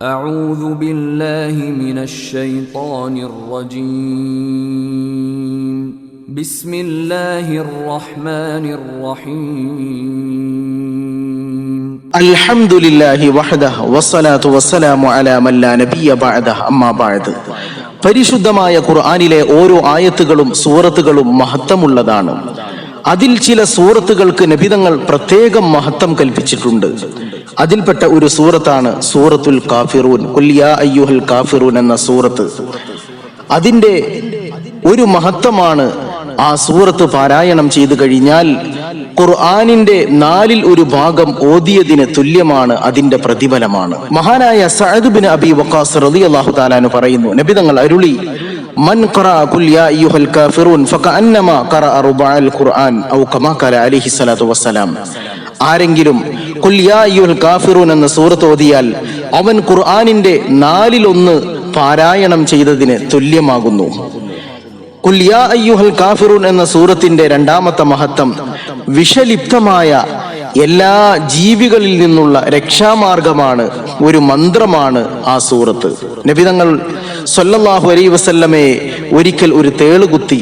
أعوذ بالله من الشيطان الرجيم بسم الله الرحمن الرحيم الحمد لله وحده والصلاة والسلام على من لا نبي بعده أما بعد പരിശുദ്ധമായ ഖുർആനിലെ ഓരോ ആയത്തുകളും സൂറത്തുകളും മഹത്വമുള്ളതാണ് അതിൽ ചില സൂറത്തുകൾക്ക് നബിതങ്ങൾ പ്രത്യേകം മഹത്വം കൽപ്പിച്ചിട്ടുണ്ട് അതിൽപ്പെട്ട ഒരു സൂറത്താണ് സൂറത്തുൽ കാഫിറൂൻ. കുല്യാ അയ്യുഹൽ കാഫിറൂൻ എന്ന സൂറത്ത്. അതിന്റെ ഒരു മഹത്വമാണ് ആ സൂറത്ത് പാരായണം ചെയ്തു കഴിഞ്ഞാൽ ഖുർആാനിന്റെ നാലിൽ ഒരു ഭാഗം ഓതിയതിന് തുല്യമാണ് അതിന്റെ പ്രതിഫലമാണ്. മഹാനായ സഅദ് ബിൻ അബി വക്കാസ് റളിയല്ലാഹു തആലാനു പറയുന്നു നബി തങ്ങൾ അരുളി മൻ കാഫിറൂൻ ഖുർആൻ ഔ കമാ ഖാല അലൈഹി സ്വലാത്തു വസ്സലാം. ആരെങ്കിലും കാഫിറൂൻ എന്ന സൂറത്ത് ഓതിയാൽ അവൻ ഖുർആാനിന്റെ നാലിലൊന്ന് പാരായണം ചെയ്തതിന് തുല്യമാകുന്നു. കുല്യാ അയ്യുഹൽ കാഫിറൂൻ എന്ന സൂറത്തിന്റെ രണ്ടാമത്തെ മഹത്വം വിഷലിപ്തമായ എല്ലാ ജീവികളിൽ നിന്നുള്ള രക്ഷാമാർഗമാണ് ഒരു മന്ത്രമാണ് ആ സൂറത്ത്. നബിതങ്ങൾ സൊല്ലാഹു അലൈ വസല്ലമയെ ഒരിക്കൽ ഒരു തേളുകുത്തി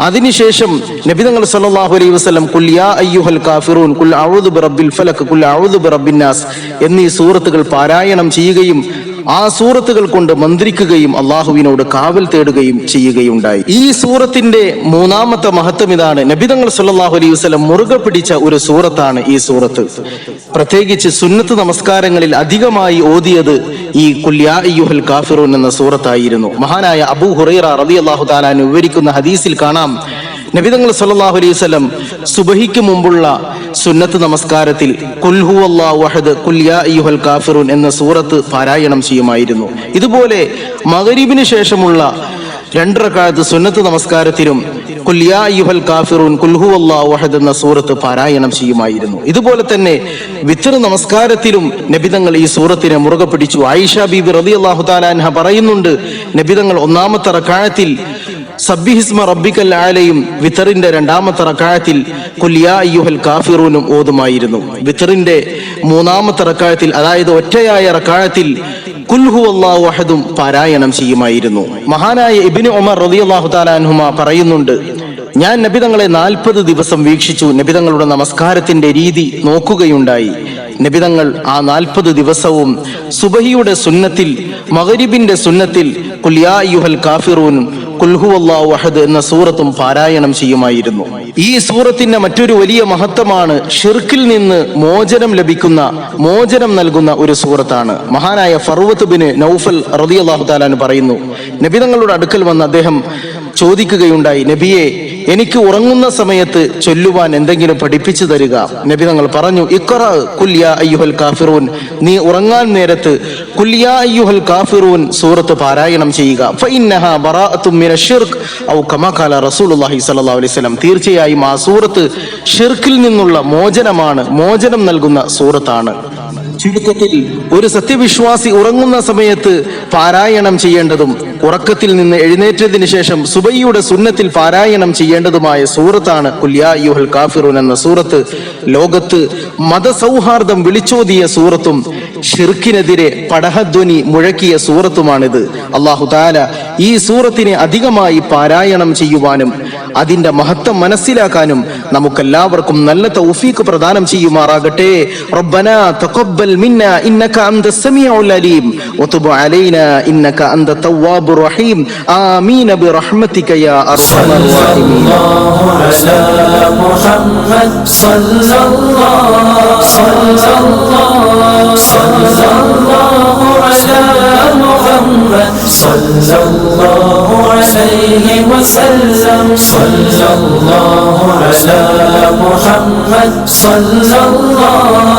അതിനുശേഷം നബിതങ്ങൾ സല്ലല്ലാഹു അലൈഹി വസല്ലം കുൽ യാ അയ്യുഹൽ കാഫിറൂൻ കുൽ അഊദു ബിറബ്ബിൽ ഫലക് കുൽ ബിറബ്ബിൻ നാസ് എന്നീ സൂറത്തുകൾ പാരായണം ചെയ്യുകയും ആ സൂറത്തുകൾ കൊണ്ട് മന്ത്രിക്കുകയും അള്ളാഹുവിനോട് കാവൽ തേടുകയും ചെയ്യുകയുണ്ടായി. ഈ സൂറത്തിന്റെ മൂന്നാമത്തെ മഹത്വം ഇതാണ്. നബിതങ്ങൾ സുല്ലാഹു അലൈഹി വസല്ലം മുറുകെ പിടിച്ച ഒരു സൂറത്താണ് ഈ സൂറത്ത്. പ്രത്യേകിച്ച് സുന്നത്ത് നമസ്കാരങ്ങളിൽ അധികമായി ഓതിയത് ഈ കുല്യാഹൽ കാഫിറൂൻ എന്ന സൂറത്തായിരുന്നു. മഹാനായ അബൂ ഹുറൈറ അള്ളാഹു താലാൻ വിവരിക്കുന്ന ഹദീസിൽ കാണാം. നബിതങ്ങൾ സല്ലാഹു അലൈഹി വസല്ലം സുബഹിക്ക് മുമ്പുള്ള സുന്നത്ത് നമസ്കാരത്തിൽ കാഫിറൂൻ എന്ന സൂറത്ത് പാരായണം ചെയ്യുമായിരുന്നു. ഇതുപോലെ മകരീബിന് ശേഷമുള്ള രണ്ടരക്കാലത്ത് സുന്നത്ത് നമസ്കാരത്തിലും കുൽ യാ അയ്യുഹൽ കാഫിറൂൻ കുൽഹു അല്ലാഹു അഹദ് എന്ന സൂറത്ത് പാരായണം ചെയ്യുമായിരുന്നു. ഇതുപോലെ തന്നെ വിത്തർ നമസ്കാരത്തിലും നബിതങ്ങൾ ഈ സൂറത്തിനെ മുറുകെ പിടിച്ചു. ആയിഷ ബീബി റളിയല്ലാഹു അള്ളാഹു അൻഹ പറയുന്നുണ്ട് നബിതങ്ങൾ ഒന്നാമത്തെ റക്കായത്തിൽ സബ്ബിഹിസ്മ റബ്ബിക്കൽ ആലയും വിത്തറിന്റെ രണ്ടാമത്തെ റക്കായത്തിൽ കുല്യാ അയ്യുഹൽ കാഫിറൂനും ഓതുമായിരുന്നു. വിത്തറിന്റെ മൂന്നാമത്തെ റക്കായത്തിൽ അതായത് ഒറ്റയായ റക്കായത്തിൽ കുൽഹു അള്ളാഹു അഹദും പാരായണം ചെയ്യുമായിരുന്നു. മഹാനായ ഇബിന് ഒമർ റളിയല്ലാഹു തആല താലാൻഹുമ പറയുന്നുണ്ട് ഞാൻ നബിതങ്ങളെ നാൽപ്പത് ദിവസം വീക്ഷിച്ചു നബിതങ്ങളുടെ നമസ്കാരത്തിന്റെ രീതി നോക്കുകയുണ്ടായി. നബിതങ്ങൾ ആ നാൽപ്പത് ദിവസവും സുബഹിയുടെ സുന്നത്തിൽ മകരിബിന്റെ സുന്നത്തിൽ കുല്യാ അയ്യുഹൽ കാഫിറൂനും അഹദ് എന്ന സൂറത്തും പാരായണം ചെയ്യുമായിരുന്നു. ഈ സൂറത്തിന്റെ മറ്റൊരു വലിയ മഹത്വമാണ് ഷിർക്കിൽ നിന്ന് മോചനം ലഭിക്കുന്ന മോചനം നൽകുന്ന ഒരു സൂറത്താണ്. മഹാനായ ഫർവത്ത് ബിന് നൌഫൽ നൗഫൽ അള്ളാഹു താലാൻ പറയുന്നു നബിതങ്ങളുടെ അടുക്കൽ വന്ന് അദ്ദേഹം ചോദിക്കുകയുണ്ടായി നബിയെ എനിക്ക് ഉറങ്ങുന്ന സമയത്ത് ചൊല്ലുവാൻ എന്തെങ്കിലും പഠിപ്പിച്ചു തരിക. നബി തങ്ങൾ പറഞ്ഞു ഇക്കറ കുല്യ അയ്യുഹൽ കാഫിറൂൻ. നീ ഉറങ്ങാൻ നേരത്ത് കുല്യ അയ്യുഹൽ കാഫിറൂൻ സൂറത്ത് പാരായണം ചെയ്യുക. തീർച്ചയായും ആ സൂറത്ത് ഷിർക്കിൽ നിന്നുള്ള മോചനമാണ് മോചനം നൽകുന്ന സൂറത്താണ്. ചുരുക്കത്തിൽ ഒരു സത്യവിശ്വാസി ഉറങ്ങുന്ന സമയത്ത് പാരായണം ചെയ്യേണ്ടതും ഉറക്കത്തിൽ നിന്ന് എഴുന്നേറ്റതിന് ശേഷം സുബൈയുടെ സുന്നത്തിൽ പാരായണം ചെയ്യേണ്ടതുമായ സൂറത്താണ് കുല്യായുഹൽ കാഫിറൂൻ എന്ന സൂറത്ത്. ലോകത്ത് മതസൗഹാർദ്ദം വിളിച്ചോതിയ സൂറത്തും ഷിർക്കിനെതിരെ പടഹധ്വനി മുഴക്കിയ സൂറത്തുമാണിത്. അള്ളാഹു താല ഈ സൂറത്തിനെ അധികമായി പാരായണം ചെയ്യുവാനും അതിന്റെ മഹത്വം മനസ്സിലാക്കാനും നമുക്കെല്ലാവർക്കും നല്ല തൗഫീക്ക് പ്രദാനം ചെയ്യുമാറാകട്ടെ. റബ്ബന തഖബ്ബൽ മിന്ന ഇന്നക അന്ത സമീഉൽ അലീം. വതുബ് അലൈനാ ഇന്നക അന്ത തവ്വാബുർ റഹീം. ആമീൻ ബിറഹ്മതിക യാ അർഹമർ محمد صلی اللہ علیہ وسلم. صلی اللہ علی محمد صلی اللہ